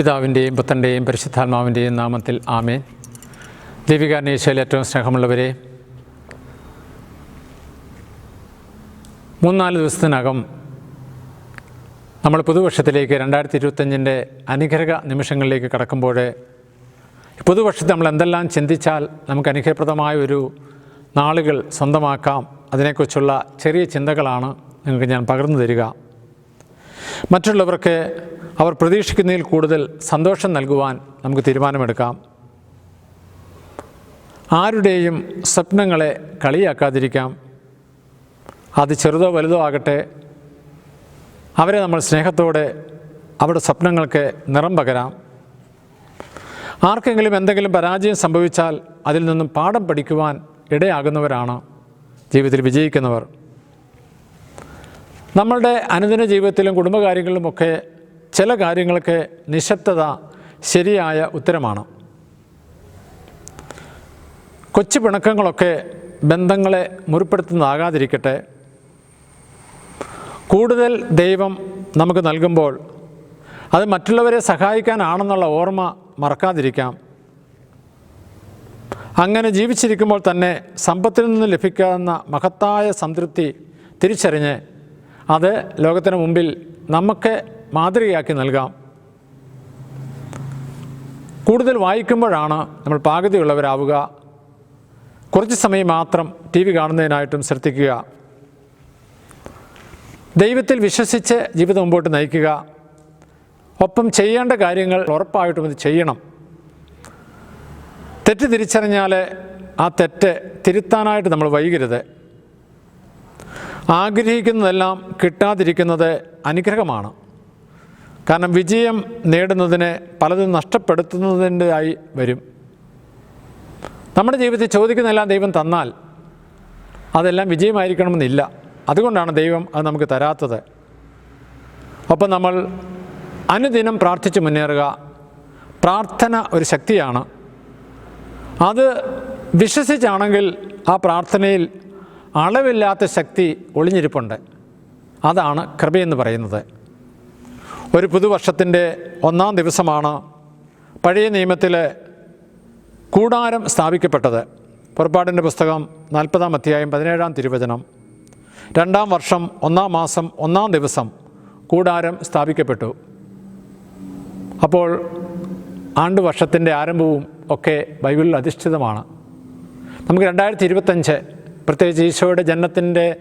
പിതാവിന്റെയും പുത്തന്റെയും പരിശുദ്ധാത്മാവിന്റെയും നാമത്തിൽ ആമേൻ. ദീപികാന്വേഷയിൽ ഏറ്റവും സ്നേഹമുള്ളവരെ മൂന്നാൽ ദിവസത്തിനകം നമ്മൾ പുതുവർഷത്തിലേക്ക് രണ്ടായിരത്തി ഇരുപത്തഞ്ചിന്റെ അനുഗ്രഹ നിമിഷങ്ങളിലേക്ക് കടക്കുമ്പോൾ പുതുവർഷത്തിൽ നമ്മൾ എന്തെല്ലാം ചിന്തിച്ചാൽ നമുക്ക് അനുഗ്രഹപ്രദമായ ഒരു നാളുകൾ സ്വന്തമാക്കാം അതിനെക്കുറിച്ചുള്ള ചെറിയ ചിന്തകളാണ് നിങ്ങൾക്ക് ഞാൻ പകർന്നു തരിക. മറ്റുള്ളവർക്ക് അവർ പ്രതീക്ഷിക്കുന്നതിൽ കൂടുതൽ സന്തോഷം നൽകുവാൻ നമുക്ക് തീരുമാനമെടുക്കാം. ആരുടെയും സ്വപ്നങ്ങളെ കളിയാക്കാതിരിക്കാം. അത് ചെറുതോ വലുതോ ആകട്ടെ അവരെ നമ്മൾ സ്നേഹത്തോടെ അവരുടെ സ്വപ്നങ്ങൾക്ക് നിറം പകരാം. ആർക്കെങ്കിലും എന്തെങ്കിലും പരാജയം സംഭവിച്ചാൽ അതിൽ നിന്നും പാഠം പഠിക്കുവാൻ ഇടയാകുന്നവരാണ് ജീവിതത്തിൽ വിജയിക്കുന്നവർ. നമ്മളുടെ അനുദിന ജീവിതത്തിലും കുടുംബകാര്യങ്ങളിലുമൊക്കെ ചില കാര്യങ്ങൾക്ക് നിശബ്ദത ശരിയായ ഉത്തരമാണ്. കൊച്ചു പിണക്കങ്ങളൊക്കെ ബന്ധങ്ങളെ മുറിപ്പെടുത്തുന്നതാകാതിരിക്കട്ടെ. കൂടുതൽ ദൈവം നമുക്ക് നൽകുമ്പോൾ അത് മറ്റുള്ളവരെ സഹായിക്കാനാണെന്നുള്ള ഓർമ്മ മറക്കാതിരിക്കാം. അങ്ങനെ ജീവിച്ചിരിക്കുമ്പോൾ തന്നെ സമ്പത്തിൽ നിന്ന് ലഭിക്കാവുന്ന മഹത്തായ സംതൃപ്തി തിരിച്ചറിഞ്ഞ് അത് ലോകത്തിന് മുമ്പിൽ നമുക്ക് മാതൃകയാക്കി നൽകാം. കൂടുതൽ വായിക്കുമ്പോഴാണ് നമ്മൾ പാകതയുള്ളവരാവുക. കുറച്ച് സമയം മാത്രം ടി വി കാണുന്നതിനായിട്ടും ശ്രദ്ധിക്കുക. ദൈവത്തിൽ വിശ്വസിച്ച് ജീവിതം മുമ്പോട്ട് നയിക്കുക. ഒപ്പം ചെയ്യേണ്ട കാര്യങ്ങൾ ഉറപ്പായിട്ടും ഇത് ചെയ്യണം. തെറ്റ് തിരിച്ചറിഞ്ഞാൽ ആ തെറ്റ് തിരുത്താനായിട്ട് നമ്മൾ വൈകരുത്. ആഗ്രഹിക്കുന്നതെല്ലാം കിട്ടാതിരിക്കുന്നത് അനുഗ്രഹമാണ്. കാരണം വിജയം നേടുന്നതിന് പലതും നഷ്ടപ്പെടുത്തുന്നതിന്റെതായി വരും. നമ്മുടെ ജീവിതത്തിൽ ചോദിക്കുന്നതെല്ലാം ദൈവം തന്നാൽ അതെല്ലാം വിജയമായിരിക്കണമെന്നില്ല. അതുകൊണ്ടാണ് ദൈവം അത് നമുക്ക് തരാത്തത്. ഒപ്പം നമ്മൾ അനുദിനം പ്രാർത്ഥിച്ച് മുന്നേറുക. പ്രാർത്ഥന ഒരു ശക്തിയാണ്. അത് വിശ്വസിച്ചാണെങ്കിൽ ആ പ്രാർത്ഥനയിൽ അളവില്ലാത്ത ശക്തി ഒളിഞ്ഞിരിപ്പുണ്ട്. അതാണ് കൃപയെന്ന് പറയുന്നത്. ഒരു പുതുവർഷത്തിന്റെ ഒന്നാം ദിവസമാണ് പഴയ നിയമത്തിൽ കൂടാരം സ്ഥാപിക്കപ്പെട്ടത്. പുറപ്പാടിന്റെ പുസ്തകം നാൽപ്പതാം അധ്യായം പതിനേഴാം തിരുവചനം. രണ്ടാം വർഷം ഒന്നാം മാസം ഒന്നാം ദിവസം കൂടാരം സ്ഥാപിക്കപ്പെട്ടു. അപ്പോൾ ആണ്ടുവർഷത്തിന്റെ ആരംഭവും ഒക്കെ ബൈബിളിൽ അധിഷ്ഠിതമാണ്. നമുക്ക് രണ്ടായിരത്തി ഇരുപത്തഞ്ച് പ്രത്യേകിച്ച് ഈശോയുടെ ജന്മത്തിന്റെ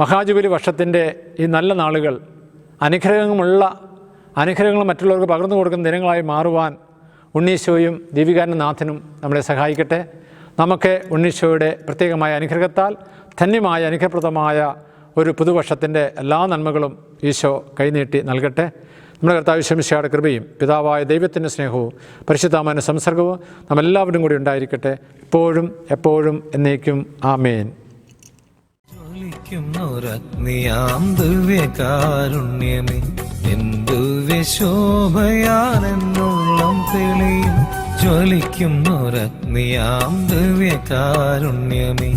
മഹാജുബിലി വർഷത്തിന്റെ ഈ നല്ല നാളുകൾ അനുഗ്രഹമുള്ള അനുഗ്രഹങ്ങൾ മറ്റുള്ളവർക്ക് പകർന്നു കൊടുക്കുന്ന ദിനങ്ങളായി മാറുവാൻ ഉണ്ണീശോയും ദീപികാരനാഥനും നമ്മളെ സഹായിക്കട്ടെ. നമുക്ക് ഉണ്ണീശോയുടെ പ്രത്യേകമായ അനുഗ്രഹത്താൽ ധന്യമായ അനുഗ്രഹപ്രദമായ ഒരു പുതുവർഷത്തിന്റെ എല്ലാ നന്മകളും ഈശോ കൈനീട്ടി നൽകട്ടെ. നമ്മുടെ കർത്താവ് ശമിശയുടെ കൃപയും പിതാവായ ദൈവത്തിന്റെ സ്നേഹവും പരിശുദ്ധാമാന സംസർഗവും നമ്മെല്ലാവരും കൂടി ഉണ്ടായിരിക്കട്ടെ. ഇപ്പോഴും എപ്പോഴും എന്നേക്കും. ആമേൻ. ജ്വലിക്കുന്നൊരഗ്നിയാം ദിവ്യകാരുണ്യമേ. എന്തു വിശോഭയാണെന്നുള്ളം തെളിയും. ജ്വലിക്കുന്നൊരഗ്നിയാം ദിവ്യകാരുണ്യമേ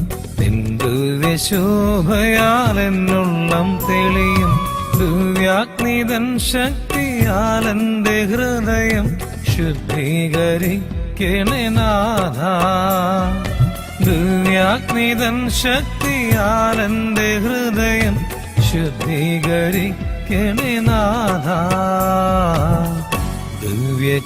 എന്തു വിശോഭയാലെന്നുള്ളം തെളിയും. ദിവ്യാഗ്നിതൻ ശക്തിയാലെന്റെ ഹൃദയം ശുദ്ധീകരിക്കണേ നാഥ. ദിവ്യാഗ്നിതൻ ശക്തിയാലെന്റെ ഹൃദയം ഹൃദയം ശുദ്ധീകരിക്കണേ നാഥ. ദിവ്യകാരുണ്യനാഥ